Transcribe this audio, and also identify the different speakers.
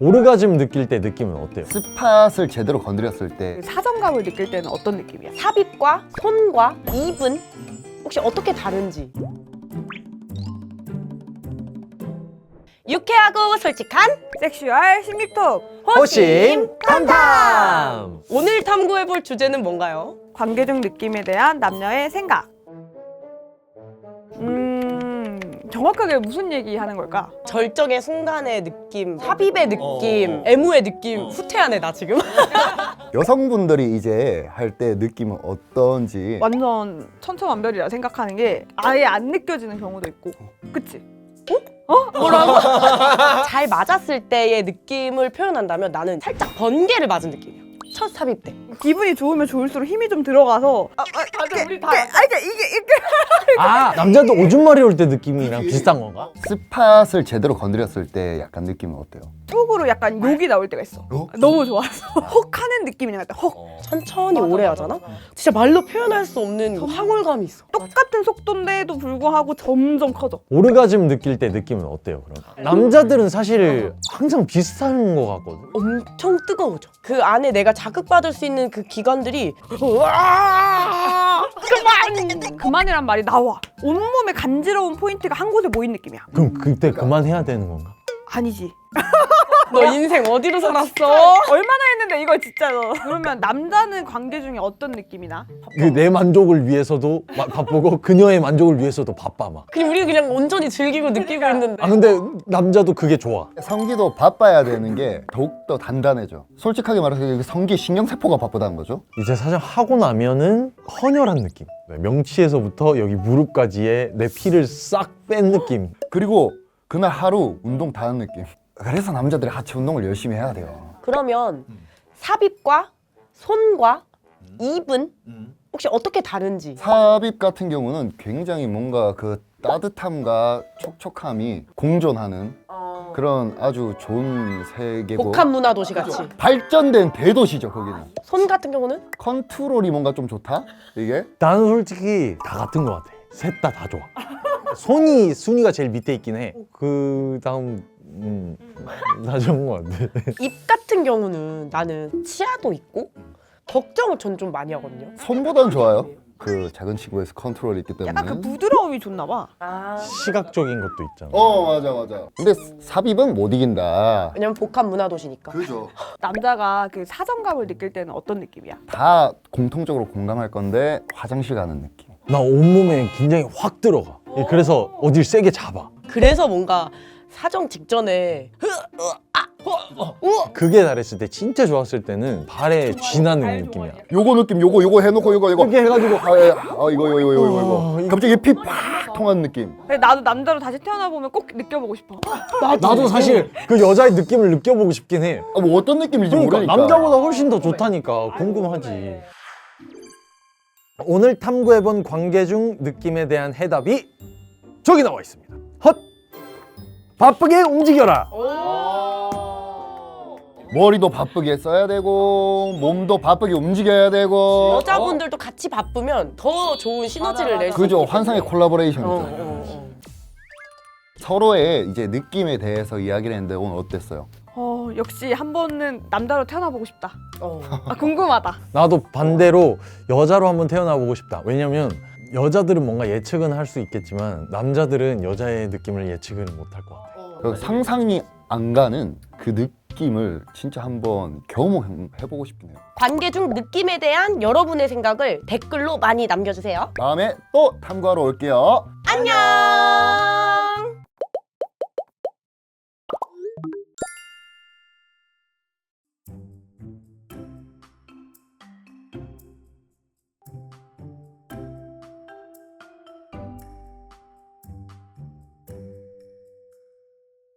Speaker 1: 오르가즘 느낄 때 느낌은 어때요?
Speaker 2: 스팟을 제대로 건드렸을
Speaker 3: 때그 사정감을 느낄 때는 어떤 느낌이야?
Speaker 4: 삽입과 손과 입은 혹시 어떻게 다른지 유쾌하고 솔직한
Speaker 3: 섹슈얼 심리톡
Speaker 1: 호심 탐탐!
Speaker 4: 오늘 탐구해볼 주제는 뭔가요?
Speaker 3: 관계 중 느낌에 대한 남녀의 생각 음 정확하게 무슨 얘기 하는 걸까?
Speaker 4: 절정의 순간의 느낌, 삽입의 느낌, 애무의 느낌 후퇴하네 나 지금.
Speaker 2: 여성분들이 이제 할 때 느낌은 어떤지.
Speaker 3: 완전 천차만별이라 생각하는 게 아예 안 느껴지는 경우도 있고. 그치?
Speaker 4: 잘 맞았을 때의 느낌을 표현한다면 나는 살짝 번개를 맞은 느낌이야. 첫 삽입 때
Speaker 3: 기분이 좋으면 좋을수록 힘이 좀 들어가서 아, 아,
Speaker 4: 맞아, 우리 다
Speaker 3: 이게, 아, 이게 이게 이게
Speaker 1: 아 남자도 오줌 마리 올 때 느낌이랑 비슷한 건가?
Speaker 2: 스팟을 제대로 건드렸을 때 약간 느낌은 어때요?
Speaker 3: 속으로 약간 욕이 나올 때가 있어
Speaker 2: 어?
Speaker 3: 너무 좋아서 헉 하는 느낌이 나갈 때헉
Speaker 4: 천천히 오래 하잖아? 진짜 말로 표현할 수 없는 그 황홀감이 있어
Speaker 3: 똑같은 속도인데도 불구하고 점점 커져
Speaker 1: 오르가즘 느낄 때 느낌은 어때요 그럼? 남자들은 사실 항상 비슷한 거 같거든?
Speaker 4: 엄청 뜨거워져. 그 안에 내가 자극받을 수 있는 그 기관들이! 그만!
Speaker 3: 그만이란 말이 나와 온몸에 간지러운 포인트가 한 곳에 모인 느낌이야
Speaker 1: 그럼 그때 그만 해야 되는 건가?
Speaker 3: 아니지
Speaker 4: 너 인생 어디로 살았어?
Speaker 3: 얼마나 했는데 이걸 진짜 너 그러면 남자는 관계 중에 어떤 느낌이나?
Speaker 1: 그 내 만족을 위해서도 마- 바쁘고 그녀의 만족을 위해서도 바빠 막.
Speaker 4: 그냥 우리 그냥 온전히 즐기고 느끼고 있는데.
Speaker 1: 아 근데 남자도 그게 좋아.
Speaker 2: 성기도 바빠야 되는 게 더욱더 단단해져 솔직하게 말해서 성기 신경세포가 바쁘다는 거죠
Speaker 1: 이제 사실 하고 나면은 헌혈한 느낌. 네, 명치에서부터 여기 무릎까지의 내 피를 싹 뺀 느낌.
Speaker 2: 그리고 그날 하루 운동 다 한 느낌 그래서 남자들이 하체 운동을 열심히 해야 돼요.
Speaker 4: 그러면 삽입과 손과 입은 혹시 어떻게 다른지.
Speaker 2: 삽입 같은 경우는 굉장히 뭔가 그 따뜻함과 촉촉함이 공존하는 그런 아주 좋은 세계고
Speaker 4: 복합 문화 도시 같이.
Speaker 2: 발전된 대도시죠 거기는.
Speaker 4: 손 같은 경우는?
Speaker 2: 컨트롤이 뭔가 좀 좋다? 이게?
Speaker 1: 나는 솔직히 다 같은 것 같아. 셋 다 다 좋아. 손이 순위가 제일 밑에 있긴 해. 그 다음 음, 다 좋은 것 같아.
Speaker 4: 입 같은 경우는 나는 치아도 있고 걱정을 전 좀 많이 하거든요.
Speaker 2: 손보단 좋아요 그 작은 친구에서 컨트롤이 있기 때문에
Speaker 3: 약간 그 부드러움이 좋나 봐
Speaker 4: 아.
Speaker 1: 시각적인 것도 있잖아.
Speaker 2: 어 맞아 맞아 근데 삽입은 못 이긴다
Speaker 4: 왜냐면 복합 문화 도시니까.
Speaker 2: 그죠
Speaker 3: 남자가 그 사정감을 느낄 때는 어떤 느낌이야?
Speaker 2: 다 공통적으로 공감할 건데 화장실 가는 느낌
Speaker 1: 나 온몸에 굉장히 확 들어가. 예, 그래서 어딜 세게 잡아.
Speaker 4: 그래서 뭔가 사정 직전에
Speaker 1: 그게 잘했을 때 진짜 좋았을 때는 발에 쥐나는 느낌이야.
Speaker 2: 요거 느낌 요거 요거 해놓고 요거 요거
Speaker 1: 이렇게 해가지고
Speaker 2: 아, 예. 아 이거 이거 이거 이거
Speaker 1: 어,
Speaker 2: 이거
Speaker 1: 이거.
Speaker 2: 갑자기 피팍 통하는 느낌
Speaker 3: 근데 나도 남자로 다시 태어나 보면 꼭 느껴보고 싶어
Speaker 1: 나도 사실 그 여자의 느낌을 느껴보고 싶긴 해.
Speaker 2: 아, 뭐 어떤 느낌인지
Speaker 1: 그러니까
Speaker 2: 모르니까
Speaker 1: 남자보다 훨씬 더 좋다니까 궁금하지. 오늘 탐구해본 관계 중 느낌에 대한 해답이 저기 나와 있습니다. 헛! 바쁘게 움직여라.
Speaker 2: 머리도 바쁘게 써야 되고 몸도 바쁘게 움직여야 되고
Speaker 4: 여자분들도 같이 바쁘면 더 좋은 시너지를 낼 수 있기
Speaker 2: 그죠
Speaker 4: 때문에.
Speaker 2: 환상의 콜라보레이션이죠
Speaker 4: 어, 어, 어.
Speaker 2: 서로의 이제 느낌에 대해서 이야기를 했는데 오늘 어땠어요?
Speaker 3: 어 역시 한 번은 남자로 태어나 보고 싶다
Speaker 4: 어.
Speaker 3: 아 궁금하다
Speaker 1: 나도 반대로 여자로 한번 태어나보고 싶다. 왜냐면 여자들은 뭔가 예측은 할 수 있겠지만 남자들은 여자의 느낌을 예측을 못할 것 같아.
Speaker 2: 그 상상이 안 가는 그 느낌을 진짜 한번 경험해보고 싶긴 해요
Speaker 4: 관계 중 느낌에 대한 여러분의 생각을 댓글로 많이 남겨주세요.
Speaker 2: 다음에 또 탐구하러 올게요
Speaker 4: 안녕.